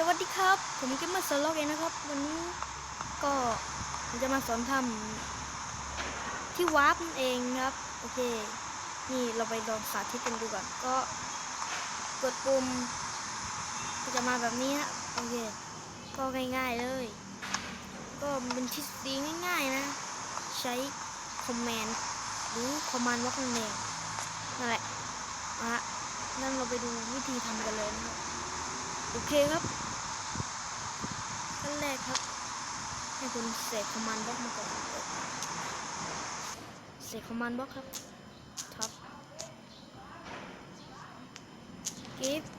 สวัสดีครับ ผมเกมเมอร์สล็อกเองนะครับ วันนี้ก็จะมาสอนทำที่วาร์ปเองครับ โอเค นี่เราไปลองสาธิตกันดูก่อน ก็กดปุ่มก็จะมาแบบนี้ฮะโอเค ก็ง่ายๆเลย ก็เป็นทฤษฎีง่าย ๆนะ ใช้คอมแมนด์หรือคอมมานด์ว่าข้างในนั่นแหละมาฮะนั่นเราไปดูวิธีทำกันเลยนะครับโอเคครับ แรกครับ ให้คุณเสกคอมมานด์บล็อกมาก่อนเสกคอมมานด์บล็อกครับท็อปกิฟต์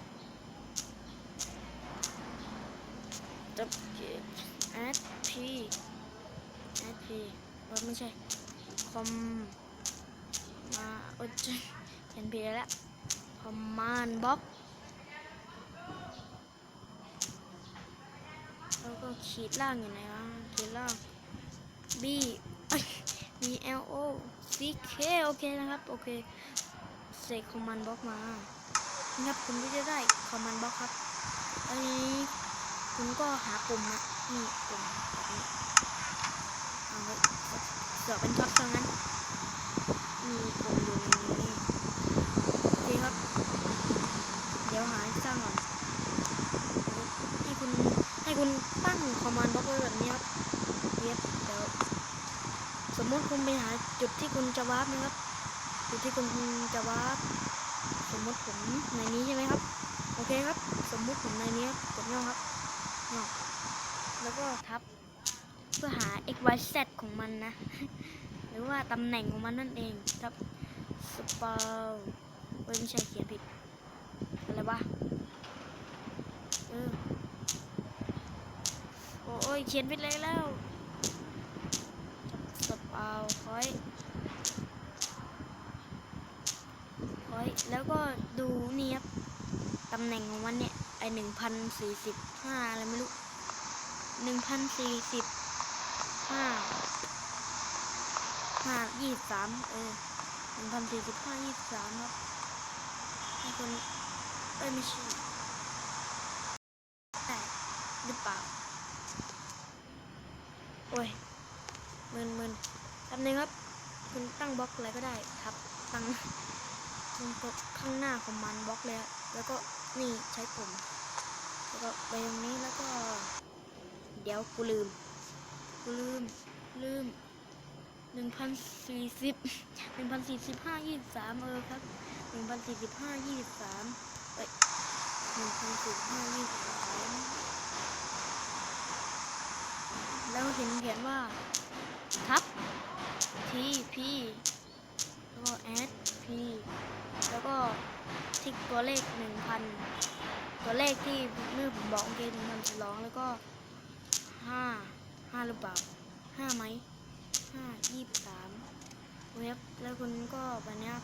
ตับกิฟต์แอดพีแอดพีว่าไม่ใช่ คอม มาโอ้ยเห็นพีแล้วคอมมานด์บล็อก แล้วก็ขีดล่างอยู่ไหนวะขีดล่าง B B L O C K โอเคนะครับ โอเคเสกคอมมานด์บล็อกมานะครับคุณก็จะได้คอมมานด์บล็อกครับอันนี้คุณก็หาปุ่มนะนี่ปุ่มแบบนี้เอาไว้เสือกเป็นท็อปเท่านั้น มีปุ่มอยู่ในนี้โอเคครับ เดี๋ยวหาให้สร้างก่อน ให้คุณให้คุณตั้งคอมมานด์บล็อกไว้แบบนี้ครับเรียบเดี๋ยวส มมติคุณไปหาจุดที่คุณจะวาร์ปนะครับ จุดที่คุณจะวาร์ปสมมติผมในนี้ใช่ไหมครับ โอเคครับ สมมุติผมในนี้กดย่อครับย่อแล้วก็ทับ เพื่อหา x y z ของมันนะ หรือว่าตำแหน่งของมันนั่นเองครับสปาเว้ยไม่ใช่เขียนผิด อะไรวะเออโอ้ยเขียนผิดเลยแล้ว เปาคอยคอยแล้วก็ดูนี่ครับตำแหน่งของมันเนี่ย ไอหนึ่งพันสี่สิบห้าอะไรไม่รู้หนึ่งพันสี่สิบห้าห้ายี่สามเออหนึ่งพันสี่สิบห้ายี่สามครับให้คนเอ้ยไม่ใช่ได้หรือเปล่า โอ้ยมึนมึน แป๊บนึงครับ คุณตั้งบล็อกอะไรก็ได้ครับ ตั้งตั้งข้างหน้าของมันบล็อกเลยแล้วก็นี่ใช้ปุ่มแล้วก็ไปตรงนี้แล้วก็ เดี๋ยวกูลืมกูลืมลืมหนึ่งพันสี่สิบหนึ่งพันสี่สิบห้ายี่สิบสามเออครับหนึ่งพันสี่สิบห้ายี่สิบสามเอ้ยหนึ่งพันสี่สิบห้ายี่สิบสามแล้วเห็นเขียนว่าทับ T P แล้วก็ S P แล้วก็ทิกตัวเลขหนึ่งพันตัวเลขที่เมื่อผมบอกเมื่อกี้หนึ่งพันสองแล้วก็ห้าห้าหรือเปล่าห้าไหมห้ายี่สามเว็บ แล้วคุณก็แบบนี้ครับ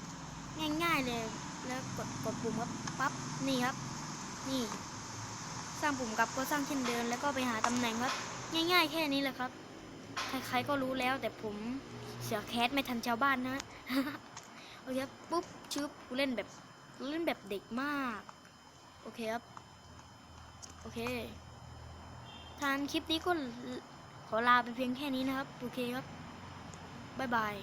ง่ายๆเลย แล้วกดกดปุ่มครับปั๊บ นี่ครับ นี่ สร้างปุ่มกลับก็สร้างเช่นเดิมแล้วก็ไปหาตำแหน่งครับ ง่ายๆแค่นี้แหละครับ ใครๆก็รู้แล้วแต่ผม เสือแคสไม่ทันชาวบ้านนะโอเคครับปุ๊บชึบกูเล่นแบบเล่นแบบเด็กมาก โอเคครับ โอเคทานคลิปนี้ก็ขอลาไปเพียงแค่นี้นะครับ โอเคครับ บ๊ายบาย